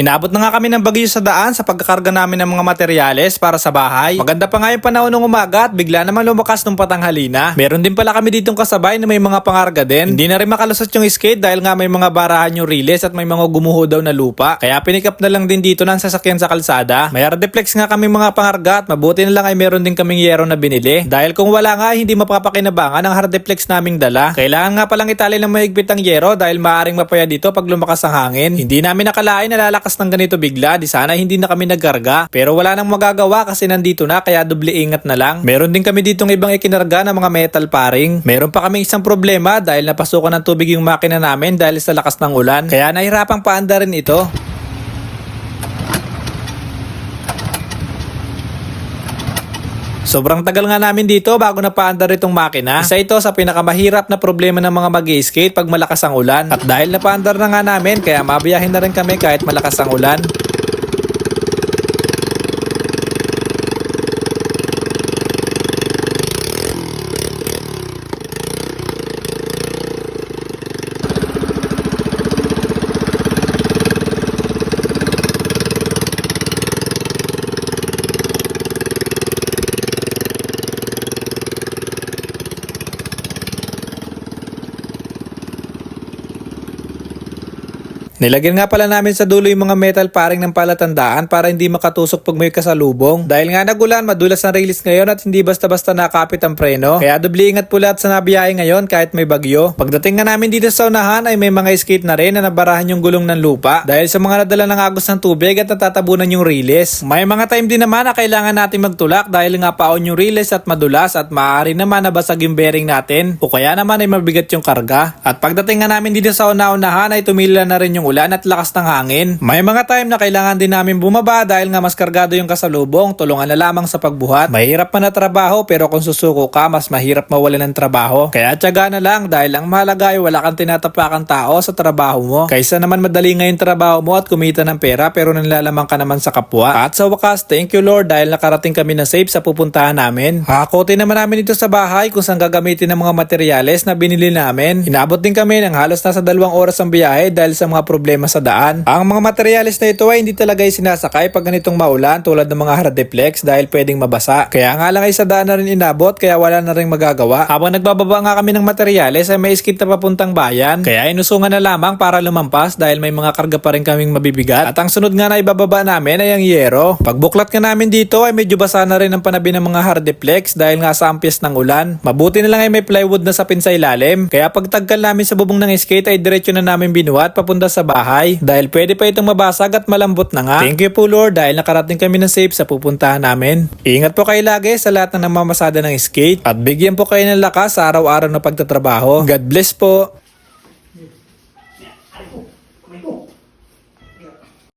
Inabot na nga kami ng bagyo sa daan sa pagkakarga namin ng mga materyales para sa bahay. Maganda pa nga yung panahon ng umaga at bigla naman lumakas ng patanghalina. Meron din pala kami ditong kasabay na may mga pangarga din. Hindi na rin makalusot yung skate dahil nga may mga barahan yung riles at may mga gumuho daw na lupa. Kaya pinikap na lang din dito ng sasakyan sa kalsada. May ardeplex nga kami mga pangarga at mabuti na lang ay meron din kaming yero na binili. Dahil kung wala nga hindi mapapakinabangan ang hardeplex naming dala. Kailangan nga palang itali ng mahigpit ang yero dahil maaaring mapaya dito pag lumakas ang hangin. Hindi namin nakalain na lalakas ng ganito bigla. Di sana hindi na kami nagkarga. Pero wala nang magagawa kasi nandito na kaya doble ingat na lang. Meron din kami ditong ibang ikinarga ng mga metal paring. Meron pa kami isang problema dahil napasukan ng tubig yung makina namin dahil sa lakas ng ulan. Kaya nahirapang paanda rin ito. Sobrang tagal nga namin dito bago napaandar itong makina. Isa ito sa pinakamahirap na problema ng mga mag skate pag malakas ang ulan. At dahil napaandar na nga namin, kaya mabiyahin na rin kami kahit malakas ang ulan. Nilagyan nga pala namin sa dulo yung mga metal paring ng palatandaan para hindi makatusok pag may kasalubong. Dahil nga nagulan, madulas ang release ngayon at hindi basta-basta nakapit ang preno. Kaya doble ingat po lahat sa nabiyahe ngayon kahit may bagyo. Pagdating nga namin dito sa unahan ay may mga skate na rin na nabarahan yung gulong ng lupa dahil sa mga nadala ng agos ng tubig at natatabunan yung release. May mga time din naman na kailangan natin magtulak dahil nga paon yung release at madulas at maaari naman nabasag yung bearing natin o kaya naman ay mabigat yung karga. At pagdating nga namin dito sa una-unahan ay tumila na rin yung ulan at lakas ng hangin. May mga time na kailangan din namin bumaba dahil nga mas kargado yung kasalubong, tulungan na lamang sa pagbuhat. Mahirap man na trabaho pero kung susuko ka, mas mahirap mawala ng trabaho. Kaya tiyaga na lang dahil ang mahalaga ay wala kang tinatapakang tao sa trabaho mo. Kaysa naman madali nga yung trabaho mo at kumita ng pera pero nanlalamang ka naman sa kapwa. At sa wakas, thank you Lord dahil nakarating kami na safe sa pupuntahan namin. Hakotin naman namin ito sa bahay kung saan gagamitin ng mga materyales na binili namin. Inabot din kami ng halos nasa dalawang oras ang biyahe dahil sa mga problema sa daan. Ang mga materyales na ito ay hindi talaga ay sinasakay pag ganitong maulan tulad ng mga hardeplex dahil pwedeng mabasa. Kaya nga lang ay sa daan na rin inabot kaya wala na rin magagawa. Habang nagbababa nga kami ng materyales ay may skid na papuntang bayan. Kaya inusungan na lamang para lumampas dahil may mga karga pa rin kaming mabibigat. At ang sunod nga na ibababa namin ay ang yero. Pagbuklat nga namin dito ay medyo basa na rin ang panabi ng mga hardeplex dahil nga sa ampias ng ulan. Mabuti na lang ay may plywood na sapin sa ilalim. Kaya pagtagkal namin sa bubong ng skate ay diretso na namin binuhat papunta sa bahay dahil pwede pa itong mabasag at malambot na nga. Thank you po Lord dahil nakarating kami ng safe sa pupuntahan namin. Ingat po kayo lagi sa lahat ng namamasada ng skate at bigyan po kayo ng lakas sa araw-araw na pagtatrabaho. God bless po.